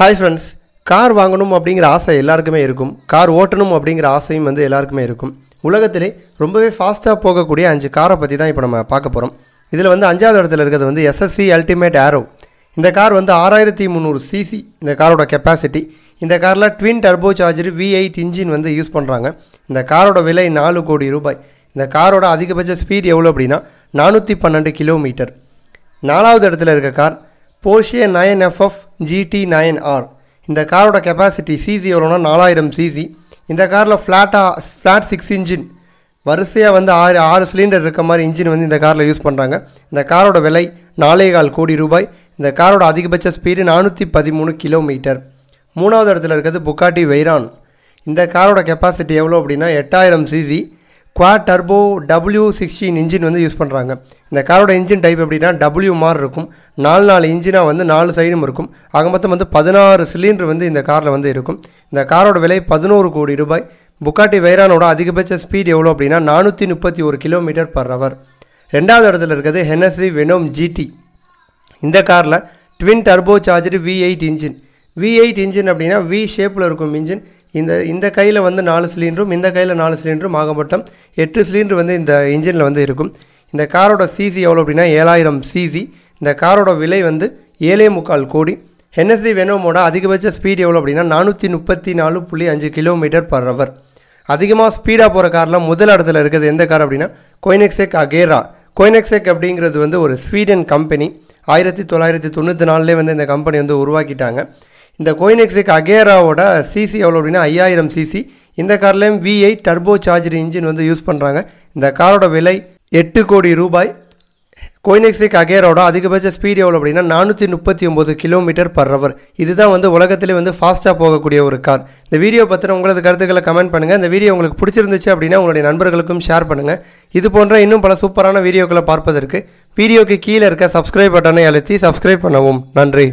Hi friends car வாங்கணும் அப்படிங்கிற ஆசை எல்லாருக்குமே இருக்கும். கார் ஓட்டணும் அப்படிங்கிற ஆசையும் வந்து எல்லாருக்குமே இருக்கும். உலகத்திலே ரொம்பவே ஃபாஸ்ட்டாக போகக்கூடிய அஞ்சு காரை பற்றி தான் இப்போ நம்ம பார்க்க போகிறோம் இதில் வந்து அஞ்சாவது இடத்துல இருக்கிறது வந்து எஸ்எஸ்சி அல்டிமேட் ஆரோ இந்த கார் வந்து ஆறாயிரத்தி முந்நூறு சிசி இந்த காரோட கெப்பாசிட்டி இந்த காரில் twin turbo charger V eight engine வந்து யூஸ் பண்ணுறாங்க இந்த காரோட விலை நாலு கோடி ரூபாய். இந்த காரோட அதிகபட்ச ஸ்பீட் எவ்வளோ அப்படின்னா நானூற்றி பன்னெண்டு கிலோமீட்டர் நாலாவது இடத்துல இருக்க car போர்ஷிய nine FF GT nine R இந்த காரோட கெப்பாசிட்டி சிசி எவ்வளோனா நாலாயிரம் சிசி இந்த காரில் ஃப்ளாட்டாக ஃப்ளாட் சிக்ஸ் இன்ஜின் வரிசையாக வந்து ஆறு ஆறு சிலிண்டர் இருக்க மாதிரி இன்ஜின் வந்து இந்த காரில் யூஸ் பண்ணுறாங்க இந்த காரோட விலை நாலே கால் கோடி ரூபாய். இந்த காரோட அதிகபட்ச ஸ்பீடு நானூற்றி பதிமூணு கிலோமீட்டர் மூணாவது இடத்துல இருக்கிறது புக்காட்டி வைரான் இந்த காரோட கெப்பாசிட்டி எவ்வளோ அப்படின்னா எட்டாயிரம் CC quad turbo W sixteen engine வந்து யூஸ் பண்ணுறாங்க இந்த காரோட இன்ஜின் டைப் எப்படின்னா டபிள்யூ மாதிரி இருக்கும். நாலு நாலு இன்ஜினாக வந்து நாலு சைடும் இருக்கும். ஆக மொத்தம் வந்து பதினாறு சிலிண்டர் வந்து இந்த காரில் வந்து இருக்கும். இந்த காரோட விலை பதினோரு கோடி ரூபாய். புக்காட்டி வைரானோட அதிகபட்ச ஸ்பீட் எவ்வளோ அப்படின்னா நானூற்றி முப்பத்தி ஒரு கிலோமீட்டர் பர் ஹவர் ரெண்டாவது இடத்துல இருக்கிறது ஹெனசி வெனோம் ஜிடி இந்த காரில் twin turbo charger V eight engine V eight engine அப்படின்னா வி ஷேப்பில் இருக்கும் இன்ஜின் இந்த இந்த கையில் வந்து நாலு சிலிண்டரும் இந்த கையில் நாலு சிலிண்டரும் ஆக மொத்தம் எட்டு சிலிண்டர் வந்து இந்த இன்ஜினில் வந்து இருக்கும். இந்த காரோட சிசி எவ்வளோ அப்படின்னா ஏழாயிரம் சிசி இந்த காரோட விலை வந்து ஏழே முக்கால் கோடி. ஹென்எஸ்சி வெனோமோட அதிகபட்ச ஸ்பீட் எவ்வளோ அப்படின்னா நானூற்றி முப்பத்தி நாலு புள்ளி அஞ்சு கிலோமீட்டர் பர் ஹவர் அதிகமாக ஸ்பீடாக போகிற காரில் முதல் இடத்துல இருக்கிறது எந்த கார் அப்படின்னா கொய்னெக்ஸெக் அகேரா கொய்னெக்ஸெக் அப்படிங்கிறது வந்து ஒரு ஸ்வீடன் கம்பெனி ஆயிரத்தி தொள்ளாயிரத்தி தொண்ணூற்றி நாலுலேயே வந்து இந்த கம்பெனி வந்து உருவாக்கிட்டாங்க. இந்த கோயினெக்ஸுக்கு அகேராவோட சிசி எவ்வளோ அப்படின்னா ஐயாயிரம் சிசி. இந்த கார்லேயும் V I turbo charger engine வந்து யூஸ் பண்ணுறாங்க இந்த காரோட விலை எட்டு கோடி ரூபாய். கோயினெக்ஸிக் அகேரோட அதிகபட்ச ஸ்பீட் எவ்வளோ அப்படின்னா நானூற்றி முப்பத்தி ஒம்பது கிலோமீட்டர் பர் ஹவர் இதுதான் வந்து உலகத்திலே வந்து ஃபாஸ்ட்டாக போகக்கூடிய ஒரு கார். இந்த வீடியோ பற்றின உங்களது கருத்துக்களை கமெண்ட் பண்ணுங்கள் இந்த வீடியோ உங்களுக்கு பிடிச்சிருந்துச்சு அப்படின்னா உங்களுடைய நண்பர்களுக்கும் ஷேர் பண்ணுங்கள் இது போன்ற இன்னும் பல சூப்பரான வீடியோக்களை பார்ப்பதற்கு வீடியோக்கு கீழே இருக்க சப்ஸ்கிரைப் பட்டனை அழுத்தி சப்ஸ்கிரைப் பண்ணவும். நன்றி.